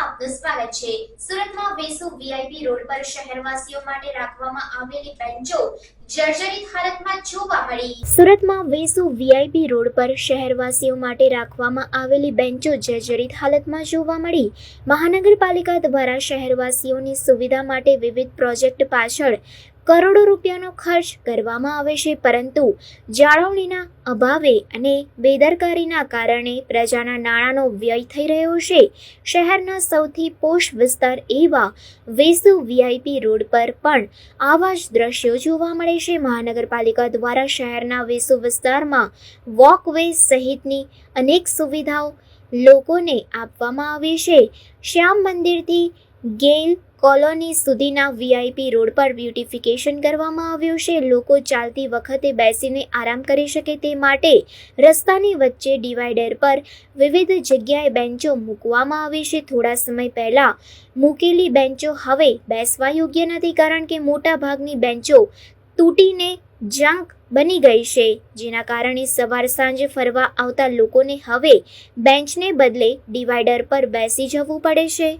આપનું સ્વાગત છે. સુરતમાં વેસુ વીઆઈપી રોડ પર શહેરવાસીઓ માટે રાખવામાં આવેલી બેન્ચો સુરતમાં વેસુ વીઆઈપી રોડ પર શહેરવાસીઓ માટે રાખવામાં આવેલી બેન્ચો જર્જરિત હાલતમાં જોવા મળી. મહાનગરપાલિકા દ્વારા શહેરવાસીઓની સુવિધા માટે વિવિધ પ્રોજેક્ટ પાછળ કરોડો રૂપિયાનો ખર્ચ કરવામાં આવે છે, પરંતુ જાળવણીના અભાવે અને બેદરકારીના કારણે પ્રજાના નાણાંનો વ્યય થઈ રહ્યો છે. શહેરના સૌથી પોષ વિસ્તાર એવા વેસુ વીઆઈપી રોડ પર પણ આવા જ દ્રશ્યો જોવા મળે છે. મહાનગરપાલિકા દ્વારા શહેરના વેસુ વિસ્તારમાં વોકવે સહિતની અનેક સુવિધાઓ લોકોને આપવામાં આવી છે. શ્યામ મંદિરથી ગેલ કોલોની સુધીના વીઆઈપી રોડ પર બ્યુટિફિકેશન કરવામાં આવ્યું છે. લોકો ચાલતી વખતે બેસીને આરામ કરી શકે તે માટે રસ્તાની વચ્ચે ડિવાઈડર પર વિવિધ જગ્યાએ બેન્ચો મૂકવામાં આવી છે. થોડા સમય પહેલાં મૂકેલી બેન્ચો હવે બેસવા યોગ્ય નથી કારણ કે મોટા ભાગની બેન્ચો તૂટીને જંક બની ગઈ છે. જેના કારણે સવાર સાંજે ફરવા આવતા લોકોને હવે બેન્ચને બદલે ડિવાઈડર પર બેસી જવું પડે છે.